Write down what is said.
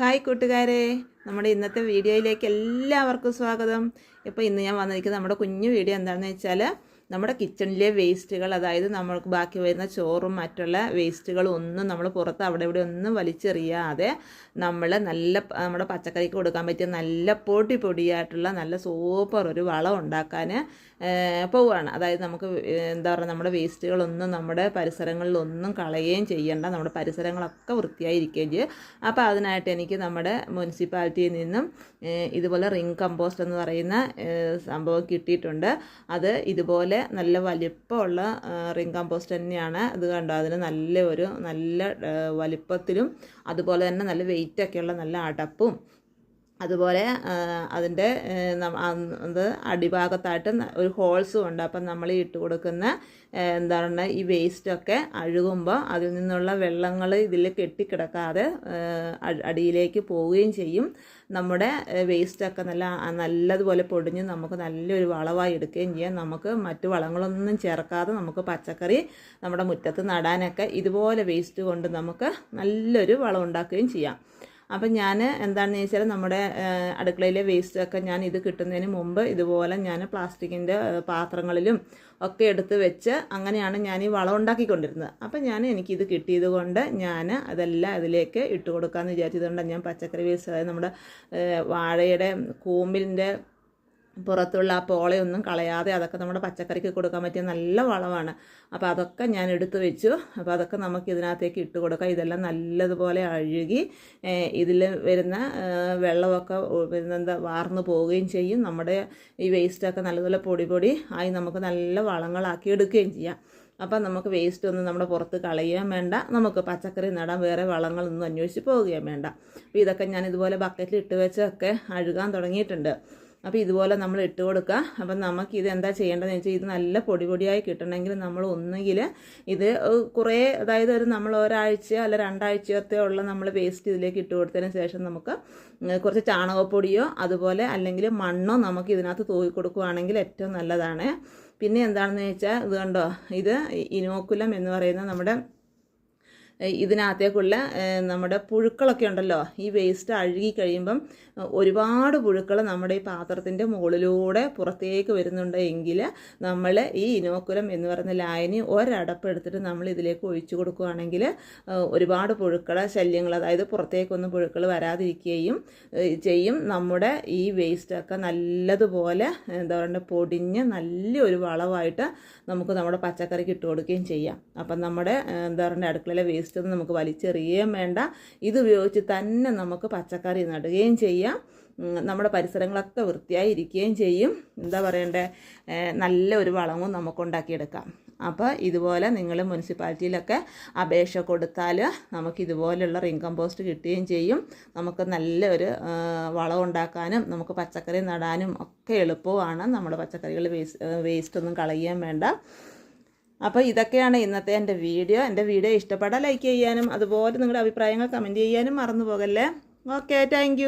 Hi കൂട്ടുകാരെ. നമ്മുടെ ഇന്നത്തെ വീഡിയോയിലേക്ക് എല്ലാവർക്കും സ്വാഗതം. ഇപ്പോൾ ഇന്ന് ഞാൻ വന്നിരിക്കുന്നത് നമ്മുടെ കുഞ്ഞു വീഡിയോ എന്താണെന്ന് വെച്ചാൽ നമ്മുടെ കിച്ചണിലെ വേസ്റ്റുകൾ അതായത് നമ്മൾക്ക് ബാക്കി വരുന്ന ചോറും മറ്റുള്ള വേസ്റ്റുകളും ഒന്നും നമ്മൾ പുറത്ത് അവിടെ ഇവിടെ ഒന്നും വലിച്ചെറിയാതെ നമ്മൾ നല്ല നമ്മുടെ പച്ചക്കറിക്ക് കൊടുക്കാൻ പറ്റിയ നല്ല പൊടി പൊടിയായിട്ടുള്ള നല്ല സൂപ്പർ ഒരു വളം ഉണ്ടാക്കാൻ പോവുകയാണ്. അതായത് നമുക്ക് എന്താ പറയുക നമ്മുടെ വേസ്റ്റുകളൊന്നും നമ്മുടെ പരിസരങ്ങളിലൊന്നും കളയുകയും ചെയ്യേണ്ട. നമ്മുടെ പരിസരങ്ങളൊക്കെ വൃത്തിയായിരിക്കുകയും ചെയ്യും. അപ്പോൾ അതിനായിട്ട് എനിക്ക് നമ്മുടെ മുനിസിപ്പാലിറ്റിയിൽ നിന്നും ഇതുപോലെ റിംഗ് കമ്പോസ്റ്റ് എന്ന് പറയുന്ന സംഭവം കിട്ടിയിട്ടുണ്ട്. അത് ഇതുപോലെ നല്ല വലിപ്പമുള്ള റിംഗ് കമ്പോസ്റ്റ് തന്നെയാണ്. ഇത് കണ്ടോ? അതിന് നല്ല ഒരു നല്ല വലിപ്പത്തിലും അതുപോലെ തന്നെ നല്ല വെയിറ്റൊക്കെയുള്ള നല്ല അടപ്പും അതുപോലെ അതിന്റെ അത് അടിഭാഗത്തായിട്ട് ഒരു ഹോൾസും ഉണ്ട്. അപ്പം നമ്മൾ ഇട്ട് കൊടുക്കുന്ന എന്താണ് ഈ വേസ്റ്റൊക്കെ അഴുകുമ്പോൾ അതിൽ നിന്നുള്ള വെള്ളങ്ങൾ ഇതിൽ കെട്ടിക്കിടക്കാതെ അടിയിലേക്ക് പോവുകയും ചെയ്യും. നമ്മുടെ വേസ്റ്റൊക്കെ നല്ല നല്ലതുപോലെ പൊടിഞ്ഞ് നമുക്ക് നല്ലൊരു വളമായി എടുക്കുകയും ചെയ്യാം. നമുക്ക് മറ്റു വളങ്ങളൊന്നും ചേർക്കാതെ നമുക്ക് പച്ചക്കറി നമ്മുടെ മുറ്റത്ത് നടാനൊക്കെ ഇതുപോലെ വേസ്റ്റ് കൊണ്ട് നമുക്ക് നല്ലൊരു വളം ഉണ്ടാക്കുകയും ചെയ്യാം. അപ്പം ഞാൻ എന്താണെന്ന് ചോദിച്ചാൽ നമ്മുടെ അടുക്കളയിലെ വേസ്റ്റൊക്കെ ഞാൻ ഇത് കിട്ടുന്നതിന് മുമ്പ് ഇതുപോലെ ഞാൻ പ്ലാസ്റ്റിക്കിന്റെ പാത്രങ്ങളിലും ഒക്കെ എടുത്ത് വെച്ച് അങ്ങനെയാണ് ഞാൻ ഈ വളം ഉണ്ടാക്കിക്കൊണ്ടിരുന്നത്. അപ്പം ഞാൻ എനിക്കിത് കിട്ടിയത് കൊണ്ട് ഞാൻ അതെല്ലാം അതിലേക്ക് ഇട്ട് കൊടുക്കാമെന്ന് വിചാരിച്ചതുകൊണ്ടാണ് ഞാൻ പച്ചക്കറി വേസ്റ്റ് അതായത് നമ്മുടെ വാഴയുടെ കൂമ്പിന്റെ പുറത്തുള്ള ആ പോളയൊന്നും കളയാതെ അതൊക്കെ നമ്മുടെ പച്ചക്കറിക്ക് കൊടുക്കാൻ പറ്റിയ നല്ല വളമാണ്. അപ്പോൾ അതൊക്കെ ഞാൻ എടുത്തു വെച്ചു. അപ്പോൾ അതൊക്കെ നമുക്ക് ഇതിനകത്തേക്ക് ഇട്ട് കൊടുക്കാം. ഇതെല്ലാം നല്ലതുപോലെ അഴുകി ഇതിൽ വരുന്ന വെള്ളമൊക്കെ എന്താ വാർന്നു പോവുകയും ചെയ്യും. നമ്മുടെ ഈ വേസ്റ്റൊക്കെ നല്ലതുപോലെ പൊടി പൊടി ആയി നമുക്ക് നല്ല വളങ്ങളാക്കി എടുക്കുകയും ചെയ്യാം. അപ്പം നമുക്ക് വേസ്റ്റ് ഒന്നും നമ്മുടെ പുറത്ത് കളയുകയും വേണ്ട. നമുക്ക് പച്ചക്കറി നടാൻ വേറെ വളങ്ങളൊന്നും അന്വേഷിച്ച് പോവുകയും വേണ്ട. അപ്പോൾ ഇതൊക്കെ ഞാൻ ഇതുപോലെ ബക്കറ്റിൽ ഇട്ട് വെച്ചൊക്കെ അഴുകാൻ തുടങ്ങിയിട്ടുണ്ട്. അപ്പോൾ ഇതുപോലെ നമ്മൾ ഇട്ട് കൊടുക്കുക അപ്പം നമുക്ക് ഇത് എന്താ ചെയ്യേണ്ടതെന്ന് വെച്ചാൽ ഇത് നല്ല പൊടി പൊടിയായി കിട്ടണമെങ്കിൽ നമ്മൾ ഒന്നുകിൽ ഇത് കുറേ അതായത് ഒരു നമ്മൾ ഒരാഴ്ച അല്ല രണ്ടാഴ്ചത്തെ ഉള്ള നമ്മൾ വേസ്റ്റ് ഇതിലേക്ക് ഇട്ട് കൊടുത്തതിന് ശേഷം നമുക്ക് കുറച്ച് ചാണകപ്പൊടിയോ അതുപോലെ അല്ലെങ്കിൽ മണ്ണോ നമുക്ക് ഇതിനകത്ത് തൂക്കി കൊടുക്കുകയാണെങ്കിൽ ഏറ്റവും നല്ലതാണ്. പിന്നെ എന്താണെന്ന് വെച്ചാൽ ഇത് കണ്ടോ? ഇത് ഇനോക്കുലം എന്ന് പറയുന്ന നമ്മുടെ ഇതിനകത്തേക്കുള്ള നമ്മുടെ പുഴുക്കളൊക്കെ ഉണ്ടല്ലോ ഈ വേസ്റ്റ് അഴുകി കഴിയുമ്പം ഒരുപാട് പുഴുക്കൾ നമ്മുടെ ഈ പാത്രത്തിന്റെ മുകളിലൂടെ പുറത്തേക്ക് വരുന്നുണ്ട് എങ്കിൽ നമ്മൾ ഈ ഇനോക്കുലം എന്ന് പറയുന്ന ലായനി ഒരടപ്പെടുത്തിട്ട് നമ്മൾ ഇതിലേക്ക് ഒഴിച്ചു കൊടുക്കുകയാണെങ്കിൽ ഒരുപാട് പുഴുക്കളെ ശല്യങ്ങൾ അതായത് പുറത്തേക്കൊന്നും പുഴുക്കൾ വരാതിരിക്കുകയും ചെയ്യും. നമ്മുടെ ഈ വേസ്റ്റൊക്കെ നല്ലതുപോലെ എന്താ പറയുക പൊടിഞ്ഞ് നല്ലൊരു വളവായിട്ട് നമുക്ക് നമ്മുടെ പച്ചക്കറിക്ക് ഇട്ട് കൊടുക്കുകയും ചെയ്യാം. അപ്പം നമ്മുടെ എന്താ പറയുക അടുക്കളയിലെ വേസ്റ്റ് ഒന്നും നമുക്ക് വലിച്ചെറിയുകയും വേണ്ട. ഇത് ഉപയോഗിച്ച് തന്നെ നമുക്ക് പച്ചക്കറി നടുകയും ചെയ്യാം. നമ്മുടെ പരിസരങ്ങളൊക്കെ വൃത്തിയായി ഇരിക്കുകയും ചെയ്യും. എന്താ പറയണ്ടേ? നല്ല ഒരു വളവും നമുക്ക് ഉണ്ടാക്കിയെടുക്കാം. അപ്പോൾ ഇതുപോലെ നിങ്ങൾ മുനിസിപ്പാലിറ്റിയിലൊക്കെ അപേക്ഷ കൊടുത്താൽ നമുക്ക് ഇതുപോലെയുള്ള റിംഗ് കമ്പോസ്റ്റ് കിട്ടുകയും ചെയ്യും. നമുക്ക് നല്ലൊരു വളം ഉണ്ടാക്കാനും നമുക്ക് പച്ചക്കറി നടാനും ഒക്കെ എളുപ്പമാണ്. നമ്മുടെ പച്ചക്കറികൾ വേസ്റ്റ് വേസ്റ്റ് ഒന്നും കളയുകയും വേണ്ട. അപ്പോൾ ഇതൊക്കെയാണ് ഇന്നത്തെ എന്റെ വീഡിയോ. എന്റെ വീഡിയോ ഇഷ്ടപ്പെട്ടാൽ ലൈക്ക് ചെയ്യാനും അതുപോലെ നിങ്ങളുടെ അഭിപ്രായങ്ങൾ കമന്റ് ചെയ്യാനും മറന്നു പോകല്ലേ. Okay thank